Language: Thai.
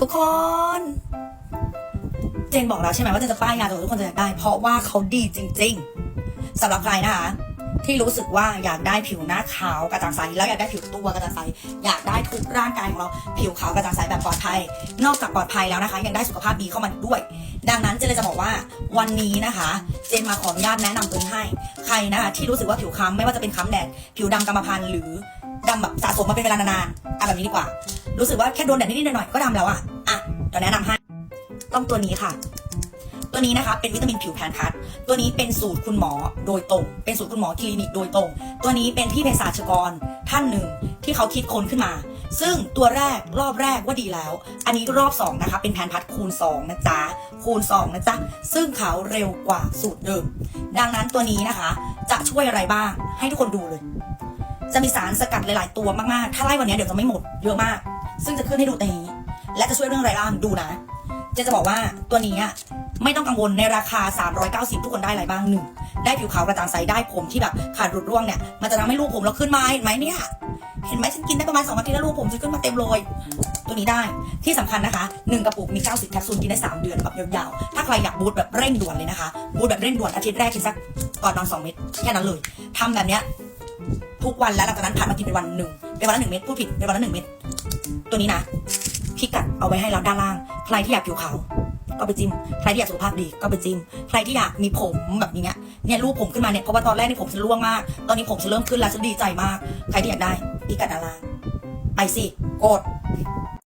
ทุกคน เจนบอกแล้วใช่ไหมว่าเจนจะป้ายยาตัวทุกคนจะอยากได้ เพราะว่าเขาดีจริง ๆสำหรับใครนะคะที่รู้สึกว่าอยากได้ผิวหน้าขาวกระจ่างใสแล้วอยากได้ผิวตัวกระจ่างใสอยากได้ทุกร่างกายของเราผิวขาวกระจ่างใสแบบปลอดภัย นอกจากปลอดภัยแล้วนะคะ ยังได้สุขภาพดีเข้ามาด้วย ดังนั้นเจนเลยจะบอกว่าวันนี้นะคะ เจนมาขออนุญาตแนะนำตัวให้ ใครนะคะที่รู้สึกว่าผิวคล้ำไม่ว่าจะเป็นคล้ำแดดผิวดำกรรมพันธุ์หรือดำแบบสะสมมาเป็นเวลานานๆเอาแบบนี้ดีกว่า รู้สึกว่าแค่โดนแดดนิดๆหน่อยๆก็ดำแล้วอะอะเดี๋ยวแนะนำให้ต้องตัวนี้ค่ะ ตัวนี้นะคะเป็นวิตามินผิวแพนพัทตัวนี้เป็นสูตรคุณหมอโดยตรง เป็นสูตรคุณหมอคลินิกโดยตรง ตัวนี้เป็นพี่เภสัชกรท่านหนึ่งที่เขาคิดค้นขึ้นมา ซึ่งตัวแรกรอบแรกว่าดีแล้ว อันนี้รอบสองนะคะเป็นแพนพัทคูณสองนะจ๊ะ คูณสองนะจ๊ะ ซึ่งเขาเร็วกว่าสูตรเดิม ดังนั้นตัวนี้นะคะ จะช่วยอะไรบ้าง ให้ทุกคนดูเลย จะมีสารสกัดหลาย ๆ ตัวมาก ๆ ถ้าไล่วันนี้เดี๋ยวจะไม่หมดเยอะมาก ซึ่งจะขึ้นให้ดูในนี้ และจะช่วยเรื่องอะไรบ้างดูนะ เจะจะบอกว่าตัวนี้ไม่ต้องกังวลในราคา 390 ทุกคนได้อะไรบ้างหนึ่งได้ผิวขาวกระจ่างใสได้ผมที่แบบขาดหลุดร่วงเนี่ยมันจะทำให้รูปผมเราขึ้นมาเห็นไหมเนี่ยเห็นไหมฉันกินได้ประมาณ2อาทิตย์แล้วรูปผมฉันขึ้นมาเต็มเลยตัวนี้ได้ที่สำคัญนะคะ1กระปุกมี 90แคปซูลกินได้ 3 เดือนแบบยาวๆถ้าใครอยากบูตแบบเร่งด่วนเลยนะคะบูตแบบเร่งด่วนอาทิตย์แรกกินสักก่อนนอน2เม็ดแค่นั้นเลยทำแบบเนี้ยทุกวันแล้วหลังจากนั้นผ่านมากินเป็นวันหนึ่งเป็นวันละหนึ่งเม็ดพูดผิดเป็นวันละหนึ่งเม็ด ตัวนี้นะพิกัดเอาไว้ให้เราด้านล่าง ใครที่อยากผิวขาวก็ไปจิ้ม ใครที่อยากสุขภาพดีก็ไปจิ้ม ใครที่อยากมีผมแบบนี้เนี่ยเนี่ยรูปผมขึ้นมาเนี่ย เพราะว่าตอนแรกนี่ผมฉันร่วงมาก ตอนนี้ผมฉันเริ่มขึ้นแล้วฉันดีใจมาก ใครที่อยากได้พิกัดด้านล่าง ไปสิ กด